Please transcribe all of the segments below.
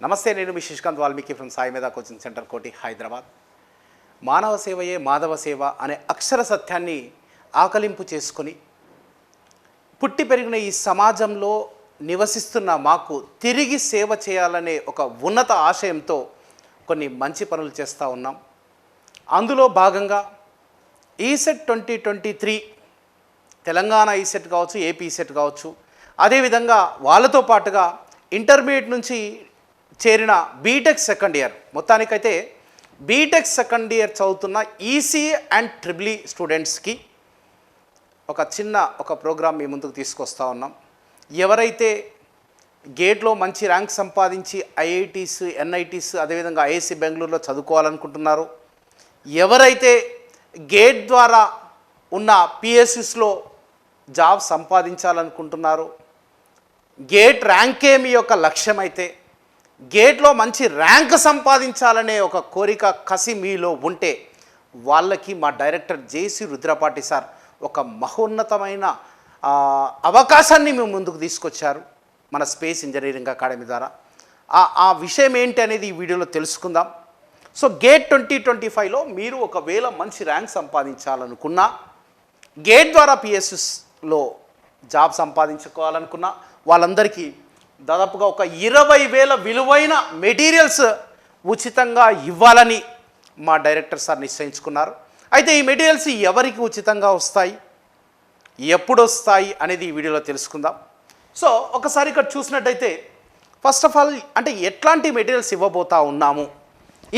నమస్తే నేను మీ శశికాంత్ వాల్మీకి ఫ్రమ్ సాయి మీద కోచింగ్ సెంటర్ కోటి హైదరాబాద్. మానవ సేవయే మాధవ సేవ అనే అక్షర సత్యాన్ని ఆకలింపు చేసుకొని పుట్టి పెరిగిన ఈ సమాజంలో నివసిస్తున్న మాకు తిరిగి సేవ చేయాలనే ఒక ఉన్నత ఆశయంతో కొన్ని మంచి పనులు చేస్తూ ఉన్నాం. అందులో భాగంగా ECET twenty twenty three Telangana ECET కావచ్చు ఏపీ ఈసెట్ కావచ్చు అదేవిధంగా వాళ్ళతో పాటుగా ఇంటర్మీడియట్ నుంచి చేరిన బీటెక్ సెకండ్ ఇయర్ మొత్తానికైతే బీటెక్ సెకండ్ ఇయర్ చదువుతున్న ఈసీ అండ్ ట్రిబ్లీ స్టూడెంట్స్కి ఒక చిన్న ఒక ప్రోగ్రామ్ మీ ముందుకు తీసుకొస్తా ఉన్నాం. ఎవరైతే గేట్లో మంచి ర్యాంక్ సంపాదించి ఐఐటీస్ ఎన్ఐటీస్ అదేవిధంగా ఐఐసి బెంగళూరులో చదువుకోవాలనుకుంటున్నారు ఎవరైతే గేట్ ద్వారా ఉన్న పిఎస్సిస్లో జాబ్ సంపాదించాలనుకుంటున్నారో గేట్ ర్యాంకే మీ యొక్క లక్ష్యం అయితే గేట్లో మంచి ర్యాంక్ సంపాదించాలనే ఒక కోరిక కసి మీలో ఉంటే వాళ్ళకి మా డైరెక్టర్ జేసి రుద్రపాటి సార్ ఒక మహోన్నతమైన అవకాశాన్ని మేము ముందుకు తీసుకొచ్చారు మన స్పేస్ ఇంజనీరింగ్ అకాడమీ ద్వారా. ఆ ఆ విషయం ఏంటి అనేది ఈ వీడియోలో తెలుసుకుందాం. సో గేట్ ట్వంటీ ట్వంటీ ఫైవ్లో మీరు ఒకవేళ మంచి ర్యాంక్ సంపాదించాలనుకున్నా గేట్ ద్వారా పిఎస్ఎస్లో జాబ్ సంపాదించుకోవాలనుకున్న వాళ్ళందరికీ దాదాపుగా ఒక ఇరవై వేల విలువైన మెటీరియల్స్ ఉచితంగా ఇవ్వాలని మా డైరెక్టర్ సార్ నిశ్చయించుకున్నారు. అయితే ఈ మెటీరియల్స్ ఎవరికి ఉచితంగా వస్తాయి? ఎప్పుడు వస్తాయి అనేది ఈ వీడియోలో తెలుసుకుందాం. సో ఒకసారి ఇక్కడ చూసినట్టయితే ఫస్ట్ ఆఫ్ ఆల్ అంటే ఎట్లాంటి మెటీరియల్స్ ఇవ్వబోతా ఉన్నాము?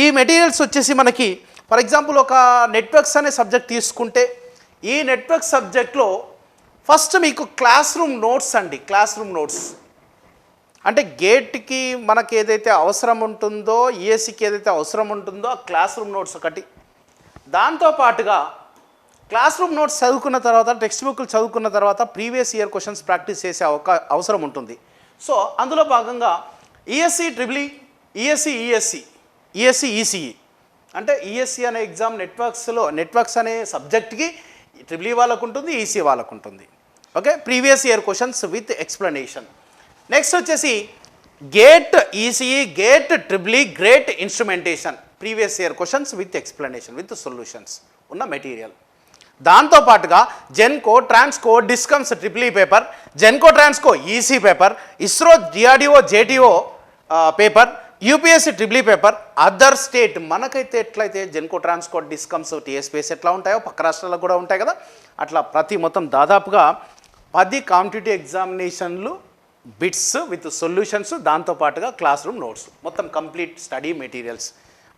ఈ మెటీరియల్స్ వచ్చేసి మనకి ఫర్ ఎగ్జాంపుల్ ఒక నెట్వర్క్స్ అనే సబ్జెక్ట్ తీసుకుంటే ఈ నెట్వర్క్ సబ్జెక్ట్లో ఫస్ట్ మీకు క్లాస్ రూమ్ నోట్స్ అండి క్లాస్ రూమ్ నోట్స్ అంటే గేట్కి మనకి ఏదైతే అవసరం ఉంటుందో ఈఎస్సికి ఏదైతే అవసరం ఉంటుందో ఆ క్లాస్ రూమ్ నోట్స్ ఒకటి. దాంతో పాటుగా క్లాస్ రూమ్ నోట్స్ చదువుకున్న తర్వాత టెక్స్ట్ బుక్లు చదువుకున్న తర్వాత ప్రీవియస్ ఇయర్ క్వశ్చన్స్ ప్రాక్టీస్ చేసే అవకా అవసరం ఉంటుంది. సో అందులో భాగంగా ESC triple ESC ESC ESC ECE అంటే ఈఎస్సి అనే ఎగ్జామ్ నెట్వర్క్స్లో నెట్వర్క్స్ అనే సబ్జెక్ట్కి ట్రిబుల్ వాళ్ళకు ఉంటుంది ఈసీ వాళ్ళకు ఉంటుంది okay? Previous year questions with explanation. Next వచ్చేసి GATE ECE GATE triple E great instrumentation previous year questions with explanation with solutions ఉన్న మెటీరియల్ దాంతో పాటుగా Genco Transco discoms triple E paper Genco Transco EC paper ISRO DRDO JTO paper UPSC triple paper other state మనకైతే ఎట్లయితే Genco Transco discoms TSPS ఎట్లా ఉంటాయో పక్క రాష్ట్రాలకు కూడా ఉంటాయి కదా. అట్లా ప్రతి మొత్తం దాదాపుగా పది కాంపిటేటివ్ ఎగ్జామినేషన్లు బిట్స్ విత్ సొల్యూషన్స్ దాంతోపాటుగా క్లాస్ రూమ్ నోట్స్ మొత్తం కంప్లీట్ స్టడీ మెటీరియల్స్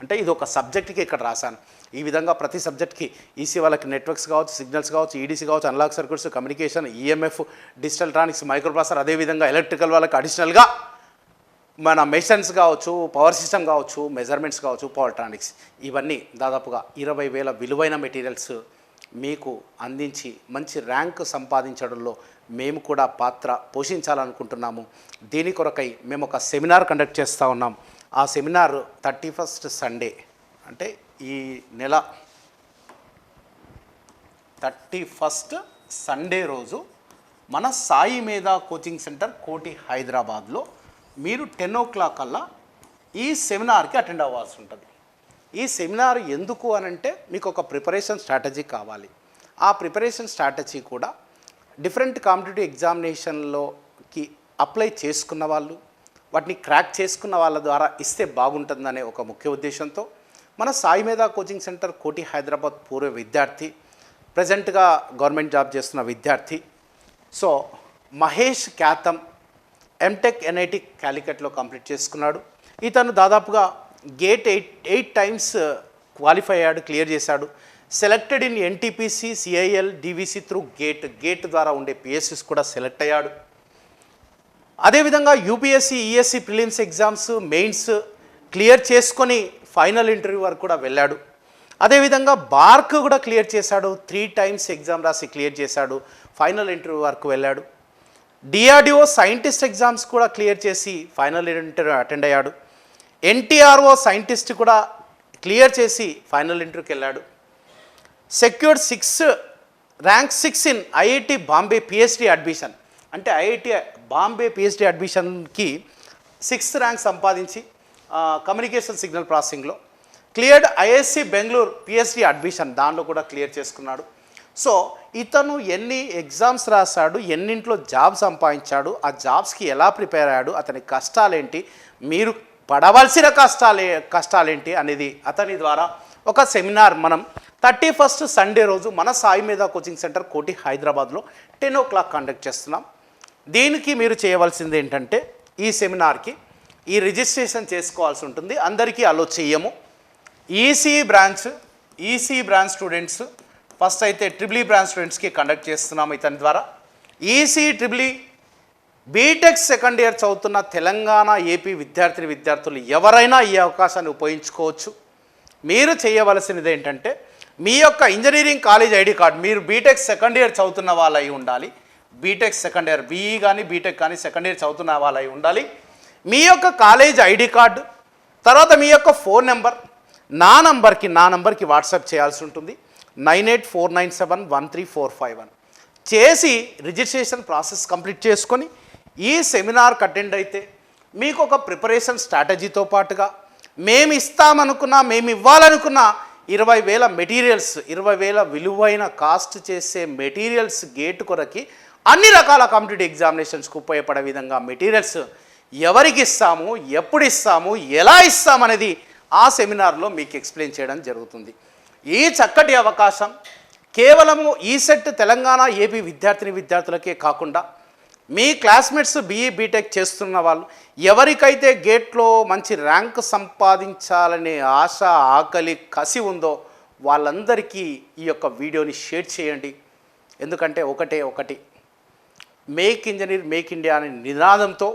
అంటే ఇది ఒక సబ్జెక్ట్కి ఇక్కడ రాశాను. ఈ విధంగా ప్రతి సబ్జెక్ట్కి ఈసీ వాళ్ళకి నెట్వర్క్స్ కావచ్చు సిగ్నల్స్ కావచ్చు ఈడీసీ కావచ్చు analog circuits communication EMF digital electronics microprocessor అదేవిధంగా ఎలక్ట్రికల్ వాళ్ళకి అడిషనల్గా మన మెషన్స్ కావచ్చు పవర్ సిస్టమ్ కావచ్చు మెజర్మెంట్స్ కావచ్చు పవర్ ట్రానిక్స్ ఇవన్నీ దాదాపుగా ఇరవై వేల విలువైన మెటీరియల్స్ మీకు అందించి మంచి ర్యాంక్ సంపాదించడంలో మేము కూడా పాత్ర పోషించాలనుకుంటున్నాము. దీని కొరకై మేము ఒక సెమినార్ కండక్ట్ చేస్తూ ఉన్నాం. ఆ సెమినార్ థర్టీ ఫస్ట్ సండే అంటే ఈ నెల థర్టీ ఫస్ట్ సండే రోజు మన సాయి మీద కోచింగ్ సెంటర్ కోటి హైదరాబాద్లో మీరు టెన్ ఓ క్లాక్ అల్లా ఈ సెమినార్కి అటెండ్ అవ్వాల్సి ఉంటుంది. ఈ సెమినార్ ఎందుకు అనంటే మీకు ఒక ప్రిపరేషన్ స్ట్రాటజీ కావాలి. ఆ ప్రిపరేషన్ స్ట్రాటజీ కూడా డిఫరెంట్ కాంపిటేటివ్ ఎగ్జామినేషన్లోకి అప్లై చేసుకున్న వాళ్ళు వాటిని క్రాక్ చేసుకున్న వాళ్ళ ద్వారా ఇస్తే బాగుంటుందనే ఒక ముఖ్య ఉద్దేశంతో మన సాయి మేధా కోచింగ్ సెంటర్ కోటి హైదరాబాద్ పూర్వ విద్యార్థి ప్రజెంట్గా గవర్నమెంట్ జాబ్ చేస్తున్న విద్యార్థి. So Mahesh Khyatham MTech NIT క్యాలికట్లో complete చేసుకున్నాడు. ఇతను దాదాపుగా GATE eight eight times qualify అయ్యాడు క్లియర్ చేశాడు. Selected in NTPC CIL DVC through GATE GATE ద్వారా ఉండే పిఎస్సిస్ కూడా సెలెక్ట్ అయ్యాడు. అదేవిధంగా UPSC ESE prelims exams mains clear చేసుకొని ఫైనల్ ఇంటర్వ్యూ వరకు కూడా వెళ్ళాడు. అదేవిధంగా బార్క్ కూడా క్లియర్ చేశాడు త్రీ టైమ్స్ ఎగ్జామ్ రాసి క్లియర్ చేశాడు ఫైనల్ ఇంటర్వ్యూ వరకు వెళ్ళాడు. డిఆర్డిఓ సైంటిస్ట్ ఎగ్జామ్స్ కూడా క్లియర్ చేసి ఫైనల్ ఇంటర్వ్యూ అటెండ్ అయ్యాడు. ఎన్టీఆర్ఓ సైంటిస్ట్ కూడా క్లియర్ చేసి ఫైనల్ ఇంటర్వ్యూకి వెళ్ళాడు. Secured six rank six in IIT Bombay PhD admission. అంటే ఐఐటి బాంబే పిహెచ్డి అడ్మిషన్కి సిక్స్త్ ర్యాంక్ సంపాదించి communication signal ప్రాసెసింగ్లో. Cleared IISc Bengaluru PhD admission దానిలో కూడా క్లియర్ చేసుకున్నాడు. సో ఇతను ఎన్ని ఎగ్జామ్స్ రాశాడు ఎన్నింట్లో జాబ్ సంపాదించాడు ఆ జాబ్స్కి ఎలా ప్రిపేర్ అయ్యాడు అతని కష్టాలేంటి మీరు పడవలసిన కష్టాలే కష్టాలేంటి అనేది అతని ద్వారా ఒక సెమినార్ మనం థర్టీ ఫస్ట్ సండే రోజు మన సాయి మీద కోచింగ్ సెంటర్ కోటి హైదరాబాద్లో టెన్ ఓ క్లాక్ కండక్ట్ చేస్తున్నాం. దీనికి మీరు చేయవలసింది ఏంటంటే ఈ సెమినార్కి ఈ రిజిస్ట్రేషన్ చేసుకోవాల్సి ఉంటుంది. అందరికీ అలో చేయము EC branch EC branch students first అయితే ట్రిపుల్ e బ్రాంచ్ స్టూడెంట్స్కి కండక్ట్ చేస్తున్నాము ఇతని ద్వారా. EC triple BTech second year చదువుతున్న తెలంగాణ ఏపీ విద్యార్థిని విద్యార్థులు ఎవరైనా ఈ అవకాశాన్ని ఉపయోగించుకోవచ్చు. మీరు చేయవలసినది ఏంటంటే మీ యొక్క ఇంజనీరింగ్ కాలేజ్ ఐడి కార్డ్ మీరు బీటెక్ సెకండ్ ఇయర్ చదువుతున్న వాళ్ళు అయి ఉండాలి బీటెక్ సెకండ్ ఇయర్ బీఈ కానీ బీటెక్ కానీ సెకండ్ ఇయర్ చదువుతున్న వాళ్ళు అయి ఉండాలి. మీ యొక్క కాలేజ్ ఐడి కార్డు తర్వాత మీ యొక్క ఫోన్ నెంబర్ నా నంబర్కి నా నంబర్కి వాట్సాప్ చేయాల్సి ఉంటుంది. Nine eight four nine seven one three four five one. చేసి రిజిస్ట్రేషన్ ప్రాసెస్ కంప్లీట్ చేసుకొని ఈ సెమినార్కి అటెండ్ అయితే మీకు ఒక ప్రిపరేషన్ స్ట్రాటజీతో పాటుగా మేము ఇస్తామనుకున్నా మేము ఇవ్వాలనుకున్న ఇరవై వేల మెటీరియల్స్ ఇరవై వేల విలువైన కాస్ట్ చేసే మెటీరియల్స్ గేట్ కొరకి అన్ని రకాల కాంపిటేటివ్ ఎగ్జామినేషన్స్కి ఉపయోగపడే విధంగా మెటీరియల్స్ ఎవరికి ఇస్తాము ఎప్పుడు ఇస్తాము ఎలా ఇస్తామనేది ఆ సెమినార్లో మీకు ఎక్స్ప్లెయిన్ చేయడం జరుగుతుంది. ఈ చక్కటి అవకాశం కేవలము ఈ సెట్ తెలంగాణ ఏపీ విద్యార్థిని విద్యార్థులకే కాకుండా మీ క్లాస్మేట్స్ బీఈ బీటెక్ చేస్తున్న వాళ్ళు ఎవరికైతే గేట్లో మంచి ర్యాంక్ సంపాదించాలనే ఆశ ఆకలి కసి ఉందో వాళ్ళందరికీ ఈ యొక్క వీడియోని షేర్ చేయండి. ఎందుకంటే ఒకటే ఒకటి. మేక్ ఇంజనీర్ మేక్ ఇండియా అనే నినాదంతో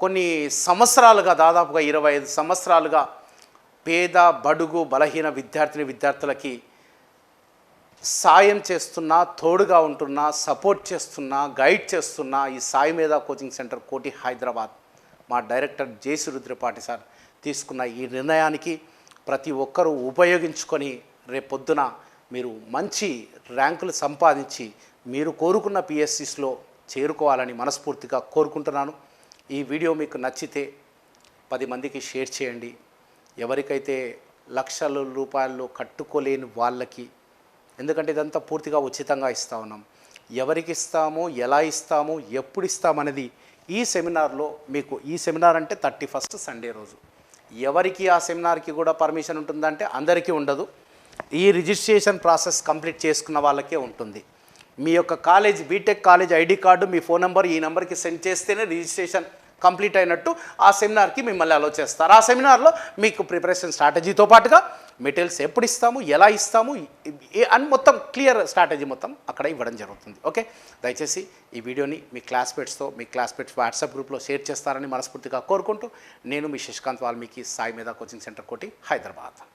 కొన్ని సంవత్సరాలుగా దాదాపుగా ఇరవై ఐదు సంవత్సరాలుగా పేద బడుగు బలహీన విద్యార్థిని విద్యార్థులకి సాయం చేస్తున్నా తోడుగా ఉంటున్నా సపోర్ట్ చేస్తున్నా గైడ్ చేస్తున్నా ఈ సాయి మీద కోచింగ్ సెంటర్ కోటి హైదరాబాద్. మా డైరెక్టర్ జేసి రుద్రపాటి సార్ తీసుకున్న ఈ నిర్ణయానికి ప్రతి ఒక్కరూ ఉపయోగించుకొని రేపొద్దున మీరు మంచి ర్యాంకులు సంపాదించి మీరు కోరుకున్న పిఎస్సిస్లో చేరుకోవాలని మనస్ఫూర్తిగా కోరుకుంటున్నాను. ఈ వీడియో మీకు నచ్చితే పది మందికి షేర్ చేయండి. ఎవరికైతే లక్షల రూపాయలు కట్టుకోలేని వాళ్ళకి ఎందుకంటే ఇదంతా పూర్తిగా ఉచితంగా ఇస్తా ఉన్నాం. ఎవరికి ఇస్తాము ఎలా ఇస్తాము ఎప్పుడు ఇస్తామనేది ఈ సెమినార్లో మీకు ఈ సెమినార్ అంటే థర్టీ ఫస్ట్ సండే రోజు. ఎవరికి ఆ సెమినార్కి కూడా పర్మిషన్ ఉంటుందంటే అందరికీ ఉండదు. ఈ రిజిస్ట్రేషన్ ప్రాసెస్ కంప్లీట్ చేసుకున్న వాళ్ళకే ఉంటుంది. మీ యొక్క college BTech college ID card మీ ఫోన్ నెంబర్ ఈ నెంబర్కి సెండ్ చేస్తేనే రిజిస్ట్రేషన్ కంప్లీట్ అయినట్టు ఆ సెమినార్కి మిమ్మల్ని అలో చేస్తారు. ఆ సెమినార్లో మీకు ప్రిపరేషన్ స్ట్రాటజీతో పాటుగా మెటీరియల్స్ ఎప్పుడు ఇస్తాము ఎలా ఇస్తాము ఏ- అని మొత్తం క్లియర్ స్ట్రాటజీ మొత్తం అక్కడ ఇవ్వడం జరుగుతుంది. ఓకే దయచేసి ఈ వీడియోని మీ క్లాస్మేట్స్తో మీ క్లాస్మేట్స్ వాట్సాప్ గ్రూప్లో షేర్ చేస్తారని మనస్ఫూర్తిగా కోరుకుంటూ నేను మీ శశికాంత్ వాల్మీకి సాయి మీద కోచింగ్ సెంటర్ కోటి హైదరాబాద్.